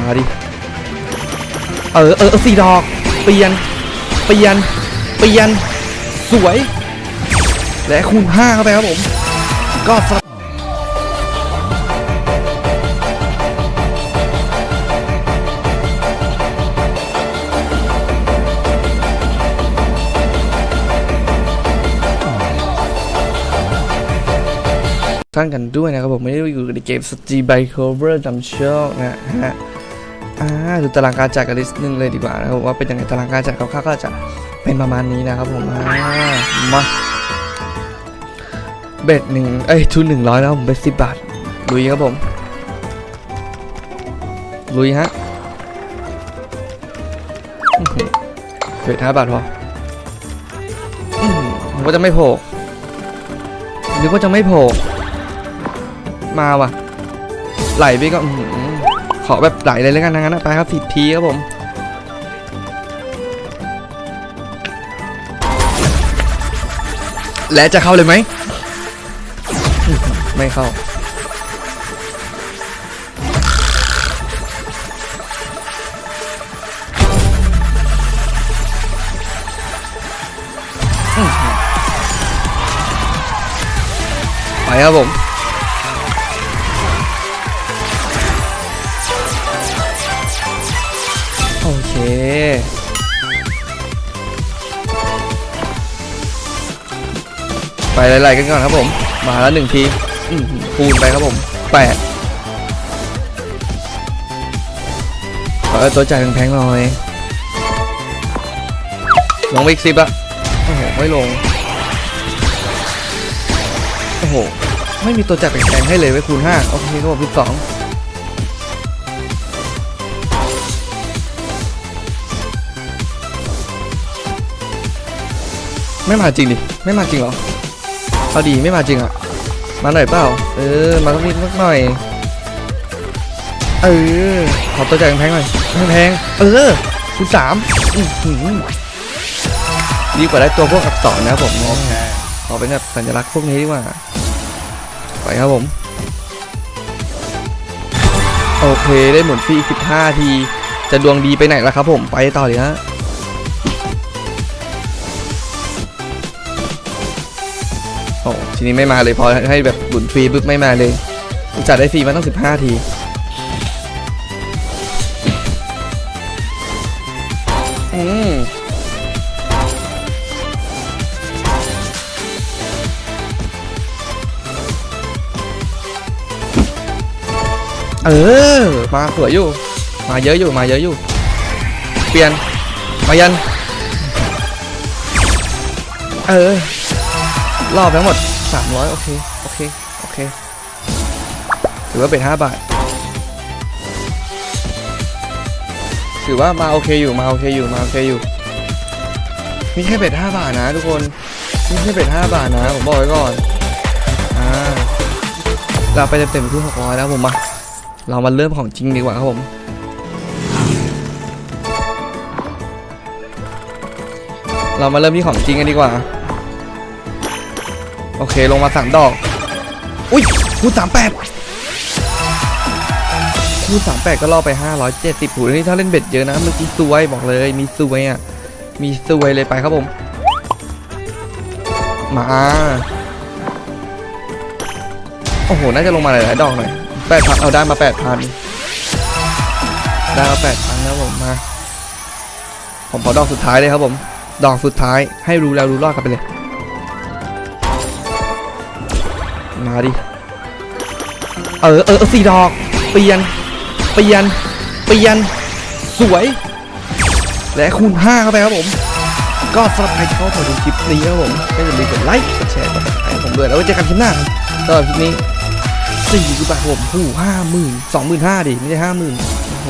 มาดิ เออเออสี่ดอก เปลี่ยน เปลี่ยน เปลี่ยน สวย และคูณห้าเข้าไปครับผม ก็สรับท่านกันด้วยนะครับผมไม่ได้อยู่ในเกมสตีไบโคเวอร์ดัมเชลนะฮะ อ่าดูตารางการจ่ายกันนิดนึงเลยดีกว่านะครับว่าเป็นยังไงตารางการจ่ายคร่าวๆก็จะเป็นประมาณนี้นะครับผมอ่ามาเบ็ดหนึ่งเอ้ยทุนหนึ่งร้อยแล้วผมเบ็ดสิบบาทลุยครับผมลุยฮะอื้อหือเบ็ดห้าบาทพอผมก็จะไม่โผล่นึกว่าจะไม่โผล่มาว่ะไหลไปก็อื ขอแบบไหลเลยแล้วกันนะงั้นไปครับสิบทีครับผมและจะเข้าเลยไหม ไม่เข้า ไปครับผม เคไปไล่ๆกันก่อนครับผม มาแล้วหนึ่งทีคูณไปครับผมแปดขอตัวจ่ายแพงๆหน่อยลงไปอีกสิบอะโอ้โห ไม่ลง โอ้โห ไม่มีตัวจ่ายแพงๆให้เลยไว้คูณห้าโอเคครับผมสิบสอง ไม่มาจริงดิ ไม่มาจริงหรอ เอาดีไม่มาจริงอะ มาหน่อยเปล่า เออ มาต้องนิดสักหน่อย เออ ขอตัวจายแพงหน่อยแพง เออคุณสามดีกว่าได้ตัวพวกอักษรนะครับผมขอเป็นแบบสัญลักษณ์พวกนี้ดีกว่า ไปครับผม โอเคได้หมุนฟรีอีก15 ที จะดวงดีไปไหนล่ะครับผม ไปต่อเลยฮะ โอ้ทีนี้ไม่มาเลยพอให้แบบบุญฟรีปุ๊บไม่มาเลยจัดได้ฟรีมาตั้ง 15 ทีอืมเออ มาสวยอยู่ มาเยอะอยู่ มาเยอะอยู่ เปลี่ยน มายัน เออ รอบทั้งหมด 300 โอเค โอเค โอเค ถือว่าเป็น 5 บาท ถือว่ามาโอเคอยู่ มาโอเคอยู่ มาโอเคอยู่มีแค่เบ็ด5บาทนะทุกคนมีแค่เบ็ด5บาทนะ ผมบอกไว้ก่อน อ่า เราไปเต็มๆที่600แล้วผมมา เรามาเริ่มของจริงดีกว่าครับผมเรามาเริ่มที่ของจริงกันดีกว่า โอเคลงมาสามดอก อุ้ยคูณสามแปดคูณสามแปดก็ล่อไปห้าร้อยเจ็ดสิบหูนี่ถ้าเล่นเบ็ดเยอะนะเมื่อกี้ซวยบอกเลย มีซวยอะ มีซวยเลยไปครับผม มา โอ้โห น่าจะลงมาหลายๆดอกหน่อยแปดพันเอาได้มาแปดพันได้มาแปดพันแล้วผมมา ผมขอดอกสุดท้ายเลยครับผม ดอกสุดท้ายให้รู้แล้วรู้รอดกันไปเลย มาดิ เออเออสี่ดอก เปลี่ยน เปลี่ยน เปลี่ยน สวย และคูณห้าเข้าไปครับผม ก็สำหรับใครที่เข้าดูคลิปนี้ครับผม ก็อย่าลืมกดไลค์ กดแชร์ กดติดตามผมด้วย แล้วไว้เจอกันคลิปหน้าสำหรับคลิปนี้สี่คือบาทผมหูห้าหมื่นสองหมื่นห้าดิ ไม่ใช่ห้าหมื่นโอ้โห